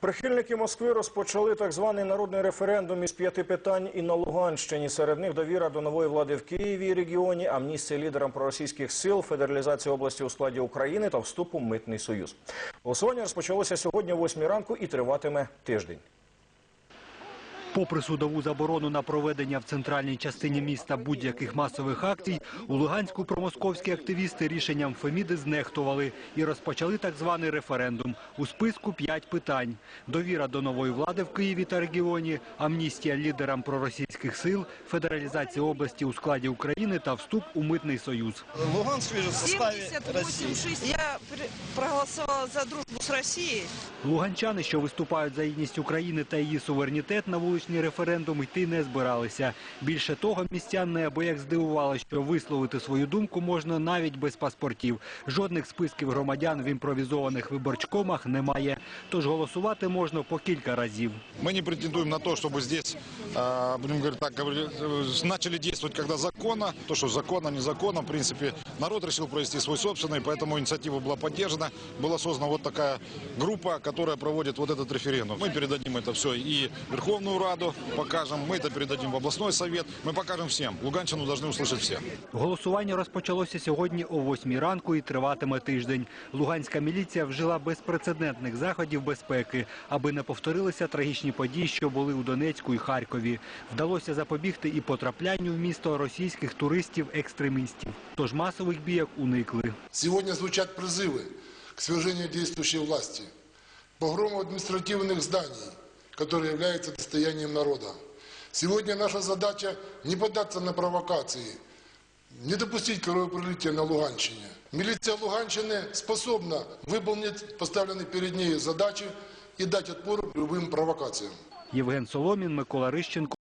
Прихильники Москви розпочали так званий народний референдум із п'яти питань і на Луганщині. Серед них довіра до нової влади в Києві і регіоні, амністія лідерам проросійських сил, федералізація області у складі України та вступ у митний союз. Голосування розпочалося сьогодні о 8 ранку і триватиме тиждень. Попри судову заборону на проведення в центральній частині міста будь-яких масових акцій, у Луганську промосковські активісти рішенням Феміди знехтували і розпочали так званий референдум. У списку п'ять питань. Довіра до нової влади в Києві та регіоні, амністія лідерам проросійських сил, федералізація області у складі України та вступ у митний союз. Луганск лежит в составе России. 78-6. Я пр- проголосовала за дружбу с Россией. Луганчани, що виступають за єдність України та її суверенітет на вуличний референдум, йти не збиралися. Більше того, містян неабияк здивувало, що висловити свою думку можна навіть без паспортів. Жодних списків громадян в імпровізованих виборчкомах немає. Тож голосувати можна по кілька разів. Мы не претендуем на то, чтобы здесь, а, будем говорить так, говорили, э, начали действовать когда законно. То, что законно, незаконно, в принципе, народ решил провести свой собственный, поэтому инициатива была поддержана. Была создана вот такая группа, которая проводит вот этот референдум. Мы передадим это все и в Верховную Раду покажем, мы это передадим в областной совет, мы покажем всем. Луганщину должны услышать все. Голосування розпочалося сьогодні о 8 ранку і триватиме тиждень. Луганська міліція вжила безпрецедентних заходів безпеки, аби не повторилися трагічні події, що були у Донецьку і Харкові. Вдалося запобігти і потраплянню в місто російських туристів-екстремістів. Тож масових бійок уникли. Сегодня звучат призывы к свержению действующей власти, погрому административных зданий, которые являются достоянием народа. Сегодня наша задача не поддаться на провокации, не допустить кровопролития на Луганщине. Милиция Луганщины способна выполнить поставленные перед ней задачи и дать отпор любым провокациям. Євген Соломін, Микола Рищенко.